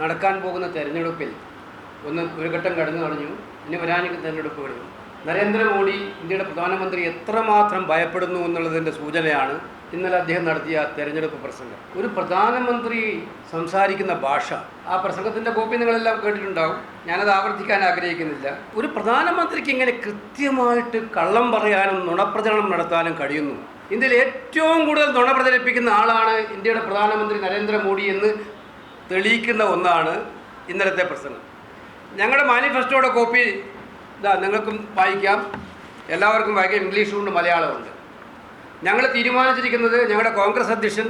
നടക്കാൻ പോകുന്ന തെരഞ്ഞെടുപ്പിൽ ഒന്ന് ഒരു ഘട്ടം കടന്നു കളഞ്ഞു. ഇനി വരാനിരിക്കുന്ന വരുന്നു നരേന്ദ്രമോദി ഇന്ത്യയുടെ പ്രധാനമന്ത്രി എത്രമാത്രം ഭയപ്പെടുന്നു എന്നുള്ളതിന്റെ സൂചനയാണ് ഇന്നലെ അദ്ദേഹം നടത്തിയ തെരഞ്ഞെടുപ്പ് പ്രസംഗം. ഒരു പ്രധാനമന്ത്രി സംസാരിക്കുന്ന ഭാഷ ആ പ്രസംഗത്തിന്റെ കോപ്പി നിങ്ങളെല്ലാം കേട്ടിട്ടുണ്ടാവും. ഞാനത് ആവർത്തിക്കാൻ ആഗ്രഹിക്കുന്നില്ല. ഒരു പ്രധാനമന്ത്രിക്ക് ഇങ്ങനെ കൃത്യമായിട്ട് കള്ളം പറയാനും നുണപ്രചരണം നടത്താനും കഴിയുന്നു. ഇന്ത്യയിൽ ഏറ്റവും കൂടുതൽ നുണ പ്രചരിപ്പിക്കുന്ന ആളാണ് ഇന്ത്യയുടെ പ്രധാനമന്ത്രി നരേന്ദ്രമോദി എന്ന് തെളിയിക്കുന്ന ഒന്നാണ് ഇന്നലത്തെ പ്രസംഗം. ഞങ്ങളുടെ മാനിഫെസ്റ്റോയുടെ കോപ്പി ഇതാ നിങ്ങൾക്കും വായിക്കാം. എല്ലാവർക്കും വായിക്കാം. ഇംഗ്ലീഷുമുണ്ട് മലയാളമുണ്ട് ഞങ്ങൾ തീരുമാനിച്ചിരിക്കുന്നത് ഞങ്ങളുടെ കോൺഗ്രസ് അധ്യക്ഷൻ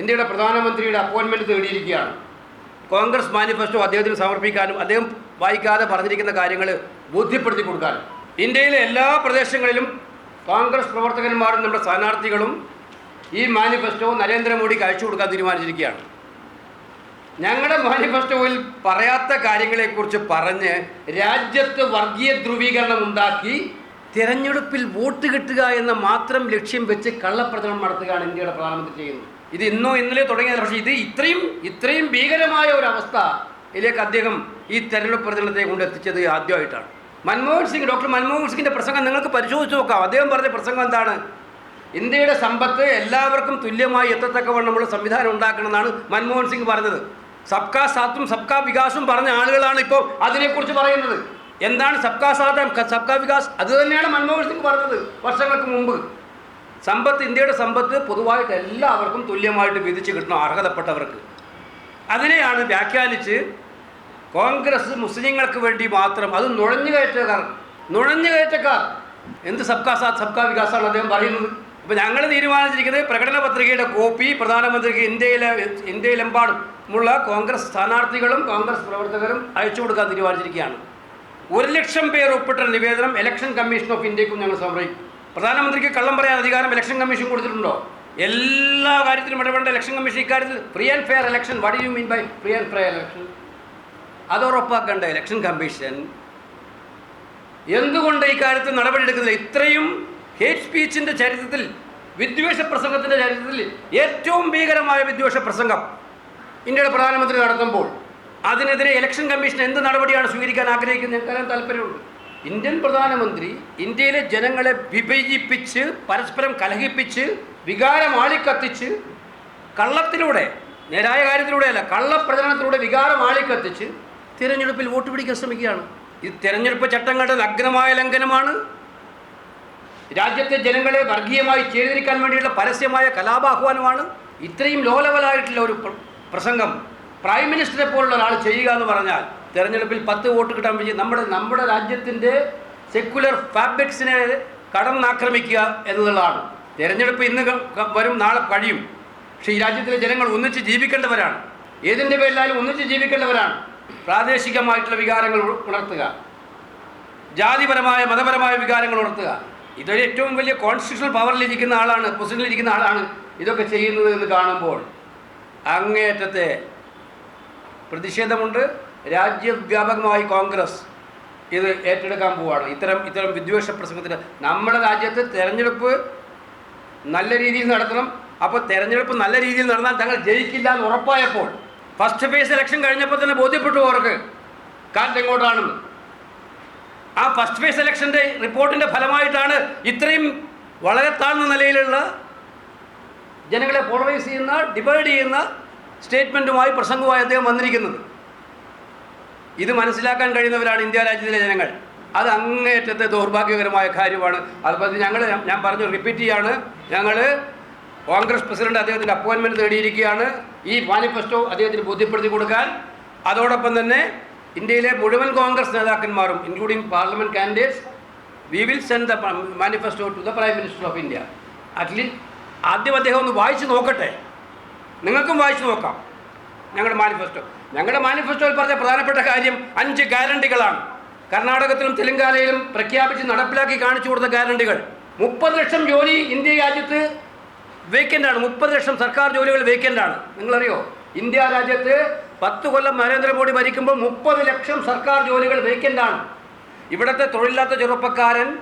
ഇന്ത്യയുടെ പ്രധാനമന്ത്രിയുടെ അപ്പോയിൻമെന്റ് തേടിയിരിക്കുകയാണ്. കോൺഗ്രസ് മാനിഫെസ്റ്റോ അദ്ദേഹത്തിന് സമർപ്പിക്കാനും അദ്ദേഹം വായിക്കാതെ പറഞ്ഞിരിക്കുന്ന കാര്യങ്ങൾ ബോധ്യപ്പെടുത്തി കൊടുക്കാനും. ഇന്ത്യയിലെ എല്ലാ പ്രദേശങ്ങളിലും കോൺഗ്രസ് പ്രവർത്തകന്മാരും നമ്മുടെ സ്ഥാനാർത്ഥികളും ഈ മാനിഫെസ്റ്റോ നരേന്ദ്രമോദിക്ക് അയച്ചു കൊടുക്കാൻ തീരുമാനിച്ചിരിക്കുകയാണ്. ഞങ്ങളുടെ മാനിഫെസ്റ്റോയിൽ പറയാത്ത കാര്യങ്ങളെക്കുറിച്ച് പറഞ്ഞ് രാജ്യത്ത് വർഗീയ ധ്രുവീകരണം ഉണ്ടാക്കി തിരഞ്ഞെടുപ്പിൽ വോട്ട് കിട്ടുക എന്ന മാത്രം ലക്ഷ്യം വെച്ച് കള്ളപ്രചരണം നടത്തുകയാണ് ഇന്ത്യയുടെ പ്രധാനമന്ത്രി ചെയ്യുന്നത്. ഇത് ഇന്നോ ഇന്നലെ തുടങ്ങിയത് പക്ഷേ ഇത് ഇത്രയും ഇത്രയും ഭീകരമായ ഒരു അവസ്ഥ ഇതിലേക്ക് അദ്ദേഹം ഈ തെരഞ്ഞെടുപ്പ് പ്രചരണത്തെ കൊണ്ട് എത്തിച്ചത് ആദ്യമായിട്ടാണ്. മൻമോഹൻ സിംഗ് ഡോക്ടർ മൻമോഹൻ സിംഗിന്റെ പ്രസംഗം നിങ്ങൾക്ക് പരിശോധിച്ച് നോക്കാം. അദ്ദേഹം പറഞ്ഞ പ്രസംഗം എന്താണ്? ഇന്ത്യയുടെ സമ്പത്ത് എല്ലാവർക്കും തുല്യമായി എത്തത്തക്കവണ്ണമുള്ള സംവിധാനം ഉണ്ടാക്കണമെന്നാണ് മൻമോഹൻ സിംഗ് പറഞ്ഞത്. സബ്കാ സാത്തും സബ്കാ വികാസും പറഞ്ഞ ആളുകളാണ് ഇപ്പോൾ അതിനെക്കുറിച്ച് പറയുന്നത്. എന്താണ് സബ്കാ സാത്ത് സബ്കാ വികാസ്? അത് തന്നെയാണ് മൻമോഹൻ സിംഗ് പറഞ്ഞത് വർഷങ്ങൾക്ക് മുമ്പ്. സമ്പത്ത് ഇന്ത്യയുടെ സമ്പത്ത് പൊതുവായിട്ട് എല്ലാവർക്കും തുല്യമായിട്ട് വിധിച്ച് കിട്ടണം അർഹതപ്പെട്ടവർക്ക്. അതിനെയാണ് വ്യാഖ്യാനിച്ച് കോൺഗ്രസ് മുസ്ലിങ്ങൾക്ക് വേണ്ടി മാത്രം അത് നുഴഞ്ഞു കയറ്റക്കാർ നുഴഞ്ഞു കയറ്റക്കാർ. എന്ത് സബ്കാ സാത്ത് സബ്കാ വികാസമാണ് അദ്ദേഹം പറയുന്നത്? അപ്പോൾ ഞങ്ങൾ തീരുമാനിച്ചിരിക്കുന്നത് പ്രകടന പത്രികയുടെ കോപ്പി പ്രധാനമന്ത്രിക്ക് ഇന്ത്യയിലെ ഇന്ത്യയിലെമ്പാടുമുള്ള കോൺഗ്രസ് സ്ഥാനാർത്ഥികളും കോൺഗ്രസ് പ്രവർത്തകരും അയച്ചു കൊടുക്കാൻ തീരുമാനിച്ചിരിക്കുകയാണ്. ഒരു ലക്ഷം പേർ ഒപ്പിട്ട നിവേദനം ഇലക്ഷൻ കമ്മീഷൻ ഓഫ് ഇന്ത്യക്കും ഞങ്ങൾ സമർപ്പിക്കും. പ്രധാനമന്ത്രിക്ക് കള്ളം പറയാൻ അധികാരം ഇലക്ഷൻ കമ്മീഷൻ കൊടുത്തിട്ടുണ്ടോ? എല്ലാ കാര്യത്തിലും ഇടപെടേണ്ട ഇലക്ഷൻ കമ്മീഷൻ ഇക്കാര്യത്തിൽ free and fair election what you mean by free and fair election അത് ഉറപ്പാക്കേണ്ട ഇലക്ഷൻ കമ്മീഷൻ എന്തുകൊണ്ട് ഈ കാര്യത്തിൽ നടപടിയെടുക്കുന്നില്ല? ഇത്രയും ഹേറ്റ് സ്പീച്ചിന്റെ ചരിത്രത്തിൽ വിദ്വേഷ പ്രസംഗത്തിന്റെ ചരിത്രത്തിൽ ഏറ്റവും ഭീകരമായ വിദ്വേഷ പ്രസംഗം ഇന്ത്യയുടെ പ്രധാനമന്ത്രി നടത്തുമ്പോൾ അതിനെതിരെ ഇലക്ഷൻ കമ്മീഷൻ എന്ത് നടപടിയാണ് സ്വീകരിക്കാൻ ആഗ്രഹിക്കുന്നത്? ഞങ്ങൾക്ക് താല്പര്യമുണ്ട്. ഇന്ത്യൻ പ്രധാനമന്ത്രി ഇന്ത്യയിലെ ജനങ്ങളെ വിഭജിപ്പിച്ച് പരസ്പരം കലഹിപ്പിച്ച് വികാരം ആളിക്കത്തിച്ച് കള്ളത്തിലൂടെ നേരായ കാര്യത്തിലൂടെയല്ല കള്ളപ്രചരണത്തിലൂടെ വികാരം ആളിക്കത്തിച്ച് തിരഞ്ഞെടുപ്പിൽ വോട്ട് പിടിക്കാൻ ശ്രമിക്കുകയാണ്. ഇത് തിരഞ്ഞെടുപ്പ് ചട്ടങ്ങളുടെ നഗ്നമായ ലംഘനമാണ്. രാജ്യത്തെ ജനങ്ങളെ വർഗീയമായി ചേരിതിരിക്കാൻ വേണ്ടിയുള്ള പരസ്യമായ കലാപാഹ്വാനമാണ് ഇത്രയും ലോ ലെവലായിട്ടുള്ള ഒരു പ്രസംഗം. പ്രൈം മിനിസ്റ്ററെ പോലുള്ള ഒരാൾ ചെയ്യുക എന്ന് പറഞ്ഞാൽ തെരഞ്ഞെടുപ്പിൽ പത്ത് വോട്ട് കിട്ടാൻ വേണ്ടി നമ്മുടെ നമ്മുടെ രാജ്യത്തിന്റെ സെക്കുലർ ഫാബ്രിക്സിനെ കടന്നാക്രമിക്കുക എന്നുള്ളതാണ്. തെരഞ്ഞെടുപ്പ് ഇന്ന് വരും നാളെ കഴിയും. പക്ഷേ ഈ രാജ്യത്തിലെ ജനങ്ങൾ ഒന്നിച്ച് ജീവിക്കേണ്ടവരാണ്. ഏതിന്റെ പേരിലായാലും ഒന്നിച്ച് ജീവിക്കേണ്ടവരാണ്. പ്രാദേശികമായിട്ടുള്ള വികാരങ്ങൾ ഉണർത്തുക. ജാതിപരമായ മതപരമായ വികാരങ്ങൾ ഉണർത്തുക. ഇതൊരു ഏറ്റവും വലിയ കോൺസ്റ്റിറ്റ്യൂഷണൽ പവറിലിരിക്കുന്ന ആളാണ് പൊസിഷനിലിരിക്കുന്ന ആളാണ് ഇതൊക്കെ ചെയ്യുന്നത് എന്ന് കാണുമ്പോൾ അങ്ങേയറ്റത്തെ പ്രതിഷേധമുണ്ട്. രാജ്യവ്യാപകമായി കോൺഗ്രസ് ഇത് ഏറ്റെടുക്കാൻ പോവുകയാണ് ഇത്തരം ഇത്തരം വിദ്വേഷ പ്രസംഗത്തിന് നമ്മുടെ രാജ്യത്ത് തെരഞ്ഞെടുപ്പ് നല്ല രീതിയിൽ നടത്തണം. അപ്പോൾ തെരഞ്ഞെടുപ്പ് നല്ല രീതിയിൽ നടന്നാൽ തങ്ങൾ ജയിക്കില്ല എന്ന് ഉറപ്പായപ്പോൾ ഫസ്റ്റ് ഫേസ് ഇലക്ഷൻ കഴിഞ്ഞപ്പോൾ തന്നെ ബോധ്യപ്പെട്ടു അവർക്ക് കാറ്റ് എങ്ങോട്ടാണെന്ന് ആ ഫസ്റ്റ് ഫേസ് ഇലക്ഷന്റെ റിപ്പോർട്ടിന്റെ ഫലമായിട്ടാണ് ഇത്രയും വളരെ താഴ്ന്ന നിലയിലുള്ള ജനങ്ങളെ പോളറൈസ് ചെയ്യുന്ന ഡിവൈഡ് ചെയ്യുന്ന സ്റ്റേറ്റ്മെന്റുമായി പ്രസംഗവുമായി അദ്ദേഹം വന്നിരിക്കുന്നത്. ഇത് മനസ്സിലാക്കാൻ കഴിയുന്നവരാണ് ഇന്ത്യ രാജ്യത്തിലെ ജനങ്ങൾ. അത് അങ്ങേയറ്റത്തെ ദൗർഭാഗ്യകരമായ കാര്യമാണ്. അതുപോലെ ഞങ്ങൾ ഞാൻ പറഞ്ഞു റിപ്പീറ്റ് ചെയ്യാണ്. ഞങ്ങൾ കോൺഗ്രസ് പ്രസിഡന്റ് അദ്ദേഹത്തിന്റെ അപ്പോയിൻമെന്റ് തേടിയിരിക്കുകയാണ്. ഈ മാനിഫെസ്റ്റോ അദ്ദേഹത്തിന് ബോധ്യപ്പെടുത്തി കൊടുക്കാൻ. അതോടൊപ്പം തന്നെ ഇന്ത്യയിലെ മുഴുവൻ കോൺഗ്രസ് നേതാക്കന്മാരും including parliament candidates we will send the manifesto to the prime minister of India at least ആദ്യം അദ്ദേഹം ഒന്ന് വായിച്ച് നോക്കട്ടെ. നിങ്ങൾക്കും വായിച്ച് നോക്കാം. ഞങ്ങളുടെ മാനിഫെസ്റ്റോ. ഞങ്ങളുടെ മാനിഫെസ്റ്റോയിൽ പറഞ്ഞ പ്രധാനപ്പെട്ട കാര്യം അഞ്ച് ഗ്യാരണ്ടികളാണ്. കർണാടകത്തിലും തെലങ്കാനയിലും പ്രഖ്യാപിച്ച് നടപ്പിലാക്കി കാണിച്ചു കൊടുത്ത ഗ്യാരണ്ടികൾ. മുപ്പത് ലക്ഷം ജോലി ഇന്ത്യ രാജ്യത്ത് വേക്കന്റാണ് മുപ്പത് ലക്ഷം സർക്കാർ ജോലികൾ വേക്കന്റാണ് നിങ്ങളറിയോ? ഇന്ത്യ രാജ്യത്ത് പത്ത് കൊല്ലം നരേന്ദ്രമോദി ഭരിക്കുമ്പോൾ മുപ്പത് ലക്ഷം സർക്കാർ ജോലികൾ വേക്കന്റാണ് ഇവിടുത്തെ തൊഴിലില്ലാത്ത ചെറുപ്പക്കാരൻ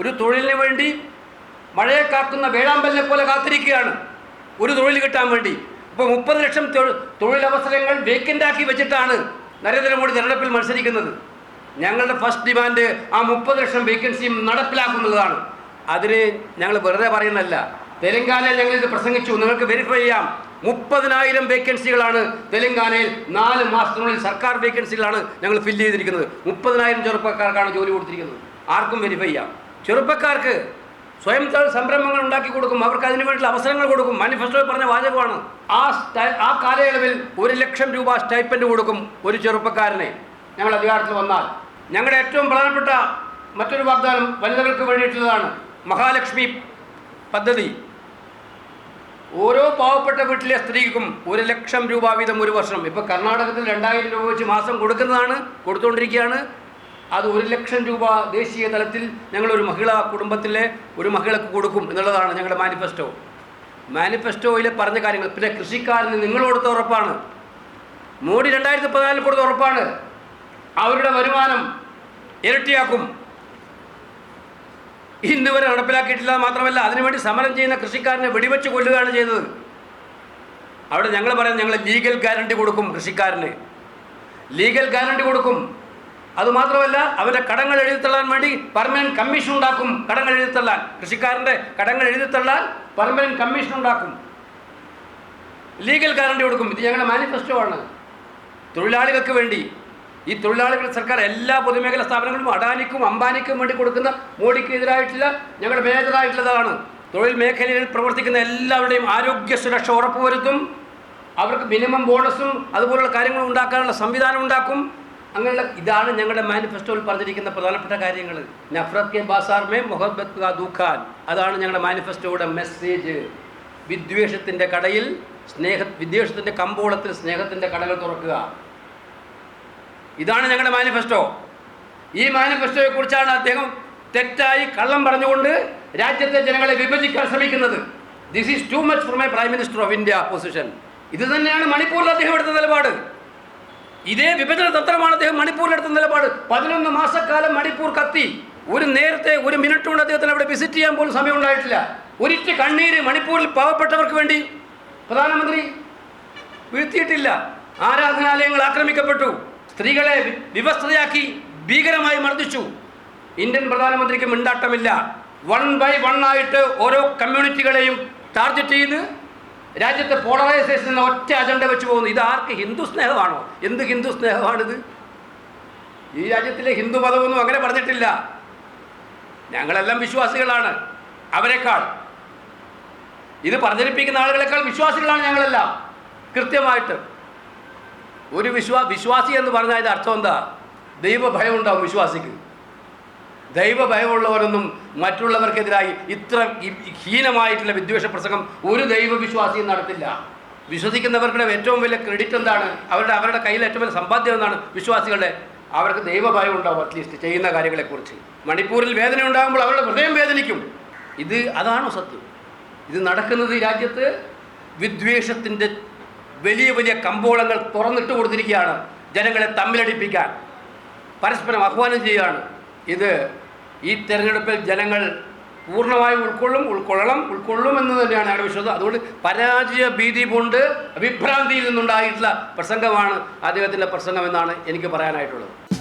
ഒരു തൊഴിലിന് വേണ്ടി മഴയെ കാക്കുന്ന വേഴാമ്പലിനെ പോലെ കാത്തിരിക്കുകയാണ്. ഒരു തൊഴിൽ കിട്ടാൻ വേണ്ടി. അപ്പോൾ മുപ്പത് ലക്ഷം തൊഴി- തൊഴിലവസരങ്ങൾ വേക്കന്റ് ആക്കി വെച്ചിട്ടാണ് നരേന്ദ്രമോദി തെരഞ്ഞെടുപ്പിൽ മത്സരിക്കുന്നത്. ഞങ്ങളുടെ ഫസ്റ്റ് ഡിമാൻഡ് ആ മുപ്പത് ലക്ഷം വേക്കൻസിയും നടപ്പിലാക്കുന്നുള്ളതാണ് അതിന് ഞങ്ങൾ വെറുതെ പറയുന്നതല്ല. തെലങ്കാനയിൽ ഞങ്ങൾ ഇത് പ്രസംഗിച്ചു. നിങ്ങൾക്ക് വെരിഫൈ ചെയ്യാം. മുപ്പതിനായിരം വേക്കൻസികളാണ് തെലങ്കാനയിൽ നാല് മാസത്തിനുള്ളിൽ സർക്കാർ വേക്കൻസികളാണ് ഞങ്ങൾ ഫില്ല് ചെയ്തിരിക്കുന്നത്. മുപ്പതിനായിരം ചെറുപ്പക്കാർക്കാണ് ജോലി കൊടുത്തിരിക്കുന്നത്. ആർക്കും വെരിഫൈ ചെയ്യാം. ചെറുപ്പക്കാർക്ക് സ്വയം തൊഴിൽ സംരംഭങ്ങൾ ഉണ്ടാക്കി കൊടുക്കും. അവർക്ക് അതിനു വേണ്ടിയുള്ള അവസരങ്ങൾ കൊടുക്കും. മാനിഫെസ്റ്റോയിൽ പറഞ്ഞ വാചകമാണ്. ആ ആ കാലയളവിൽ ഒരു ലക്ഷം രൂപ സ്റ്റൈപ്പൻഡ് കൊടുക്കും ഒരു ചെറുപ്പക്കാരനെ. ഞങ്ങൾ അധികാരത്തിൽ വന്നാൽ. ഞങ്ങളുടെ ഏറ്റവും പ്രധാനപ്പെട്ട മറ്റൊരു വാഗ്ദാനം വനിതകൾക്ക് വേണ്ടിയിട്ടുള്ളതാണ് മഹാലക്ഷ്മി പദ്ധതി. ഓരോ പാവപ്പെട്ട വീട്ടിലെ സ്ത്രീക്കും ഒരു ലക്ഷം രൂപ വീതം ഒരു വർഷം. ഇപ്പോൾ കർണാടകത്തിൽ രണ്ടായിരം രൂപ വെച്ച് മാസം കൊടുക്കുന്നതാണ് കൊടുത്തുകൊണ്ടിരിക്കുകയാണ് അത് ഒരു ലക്ഷം രൂപ ദേശീയ തലത്തിൽ ഞങ്ങളൊരു മഹിളാ കുടുംബത്തിലെ ഒരു മഹിളക്ക് കൊടുക്കും എന്നുള്ളതാണ് ഞങ്ങളുടെ മാനിഫെസ്റ്റോ. മാനിഫെസ്റ്റോയിൽ പറഞ്ഞ കാര്യങ്ങൾ. പിന്നെ കൃഷിക്കാരന് നിങ്ങൾ കൊടുത്ത ഉറപ്പാണ്. മോഡി രണ്ടായിരത്തി പതിനാലിൽ കൊടുത്ത ഉറപ്പാണ്. അവരുടെ വരുമാനം ഇരട്ടിയാക്കും. ഇന്ന് വരെ നടപ്പിലാക്കിയിട്ടില്ല മാത്രമല്ല അതിനുവേണ്ടി സമരം ചെയ്യുന്ന കൃഷിക്കാരനെ വെടിവെച്ച് കൊല്ലുകയാണ് ചെയ്തത്. അവിടെ ഞങ്ങൾ പറയുന്നത് ഞങ്ങൾ ലീഗൽ ഗ്യാരണ്ടി കൊടുക്കും കൃഷിക്കാരന്. ലീഗൽ ഗ്യാരണ്ടി കൊടുക്കും. അതുമാത്രമല്ല അവരുടെ കടങ്ങൾ എഴുതിത്തള്ളാൻ വേണ്ടി പെർമനന്റ് കമ്മീഷൻ ഉണ്ടാക്കും. കടങ്ങൾ എഴുതിത്തള്ളാൻ. കൃഷിക്കാരന്റെ കടങ്ങൾ എഴുതിത്തള്ളാൻ പെർമനന്റ് കമ്മീഷൻ ഉണ്ടാക്കും. ലീഗൽ ഗ്യാരണ്ടി കൊടുക്കും. ഇത് ഞങ്ങളുടെ മാനിഫെസ്റ്റോ ആണ്. തൊഴിലാളികൾക്ക് വേണ്ടി. ഈ തൊഴിലാളികൾ സർക്കാർ എല്ലാ പൊതുമേഖലാ സ്ഥാപനങ്ങളും അഡാനിക്കും അംബാനിക്കും വേണ്ടി കൊടുക്കുന്ന മോഡിക്ക് എതിരായിട്ടില്ല ഞങ്ങളുടെ മേജറായിട്ടുള്ളതാണ്. തൊഴിൽ മേഖലയിൽ പ്രവർത്തിക്കുന്ന എല്ലാവരുടെയും ആരോഗ്യ സുരക്ഷ ഉറപ്പുവരുത്തും. അവർക്ക് മിനിമം ബോണസും അതുപോലുള്ള കാര്യങ്ങൾ ഉണ്ടാക്കാനുള്ള സംവിധാനം ഉണ്ടാക്കും. അങ്ങനെയുള്ള ഇതാണ് ഞങ്ങളുടെ മാനിഫെസ്റ്റോയിൽ പറഞ്ഞിരിക്കുന്ന പ്രധാനപ്പെട്ട കാര്യങ്ങൾ. നഫ്രത് കെ ബാസാർ മേ മൊഹബത്ത് അതാണ് ഞങ്ങളുടെ മാനിഫെസ്റ്റോയുടെ മെസ്സേജ് വിദ്വേഷത്തിന്റെ കടയിൽ സ്നേഹ വിദ്വേഷത്തിന്റെ കമ്പോളത്തിൽ സ്നേഹത്തിന്റെ കടകൾ തുറക്കുക. ഇതാണ് ഞങ്ങളുടെ മാനിഫെസ്റ്റോ ഈ മാനിഫെസ്റ്റോയെ കുറിച്ചാണ് അദ്ദേഹം തെറ്റായി കള്ളം പറഞ്ഞുകൊണ്ട് രാജ്യത്തെ ജനങ്ങളെ വിഭജിക്കാൻ ശ്രമിക്കുന്നത്. This is too much for my prime minister of India position ഇത് തന്നെയാണ് മണിപ്പൂരിൽ അദ്ദേഹം എടുത്ത നിലപാട്. ഇതേ വിഭജന തന്ത്രമാണ് അദ്ദേഹം മണിപ്പൂരിലെടുത്ത നിലപാട്. പതിനൊന്ന് മാസക്കാലം മണിപ്പൂർ കത്തി. ഒരു നേരത്തെ ഒരു മിനിറ്റ് കൊണ്ട് അദ്ദേഹത്തിന് അവിടെ വിസിറ്റ് ചെയ്യാൻ പോലും സമയം ഉണ്ടായിട്ടില്ല ഒരിറ്റ് കണ്ണീര് മണിപ്പൂരിൽ പാവപ്പെട്ടവർക്ക് വേണ്ടി പ്രധാനമന്ത്രി വീഴ്ത്തിയിട്ടില്ല. ആരാധനാലയങ്ങൾ ആക്രമിക്കപ്പെട്ടു. സ്ത്രീകളെ വിവസ്ഥതയാക്കി ഭീകരമായി മർദ്ദിച്ചു. ഇന്ത്യൻ പ്രധാനമന്ത്രിക്ക് മിണ്ടാട്ടമില്ല. വൺ ബൈ വൺ ആയിട്ട് ഓരോ കമ്മ്യൂണിറ്റികളെയും ടാർഗറ്റ് ചെയ്ത് രാജ്യത്തെ പോളറൈസേഷൻ എന്ന ഒറ്റ അജണ്ട വെച്ച് പോകുന്നു. ഇത് ആർക്ക്? ഹിന്ദു സ്നേഹമാണോ? എന്ത് ഹിന്ദു സ്നേഹമാണിത്? ഈ രാജ്യത്തിലെ ഹിന്ദു മതമൊന്നും അങ്ങനെ പറഞ്ഞിട്ടില്ല. ഞങ്ങളെല്ലാം വിശ്വാസികളാണ്. അവരെക്കാൾ. ഇത് പ്രചരിപ്പിക്കുന്ന ആളുകളെക്കാൾ വിശ്വാസികളാണ് ഞങ്ങളെല്ലാം. കൃത്യമായിട്ട്. ഒരു വിശ്വാ വിശ്വാസി എന്ന് പറഞ്ഞാൽ അർത്ഥം എന്താ? ദൈവഭയം ഉണ്ടാവും വിശ്വാസിക്ക്. ദൈവഭയമുള്ളവരൊന്നും മറ്റുള്ളവർക്കെതിരായി ഇത്ര ഹീനമായിട്ടുള്ള വിദ്വേഷ പ്രസംഗം ഒരു ദൈവവിശ്വാസിയും നടത്തില്ല. വിശ്വസിക്കുന്നവരുടെ ഏറ്റവും വലിയ ക്രെഡിറ്റ് എന്താണ്? അവരുടെ അവരുടെ കയ്യിൽ ഏറ്റവും വലിയ സമ്പാദ്യം എന്നാണ് വിശ്വാസികളുടെ അവർക്ക് ദൈവഭയം ഉണ്ടാവും അറ്റ്ലീസ്റ്റ് ചെയ്യുന്ന കാര്യങ്ങളെക്കുറിച്ച്. മണിപ്പൂരിൽ വേദന ഉണ്ടാകുമ്പോൾ അവരുടെ ഹൃദയം വേദനിക്കും. ഇത് അതാണോ സത്യം? ഇത് നടക്കുന്നത് ഈ രാജ്യത്ത് വിദ്വേഷത്തിന്റെ വലിയ വലിയ കമ്പോളങ്ങൾ തുറന്നിട്ട് കൊടുത്തിരിക്കുകയാണ് ജനങ്ങളെ തമ്മിലടിപ്പിക്കാൻ. പരസ്പരം ആഹ്വാനം ചെയ്യുകയാണ്. ഇത് ഈ തെരഞ്ഞെടുപ്പിൽ ജനങ്ങൾ പൂർണമായും ഉൾക്കൊള്ളും ഉൾക്കൊള്ളണം ഉൾക്കൊള്ളും എന്ന് തന്നെയാണ് ഞങ്ങളുടെ വിശ്വാസം. അതുകൊണ്ട് പരാജയ ഭീതി കൊണ്ട് വിഭ്രാന്തിയിൽ നിന്നുണ്ടായിട്ടുള്ള പ്രസംഗമാണ് അദ്ദേഹത്തിന്റെ പ്രസംഗമെന്നാണ് എനിക്ക് പറയാനായിട്ടുള്ളത്.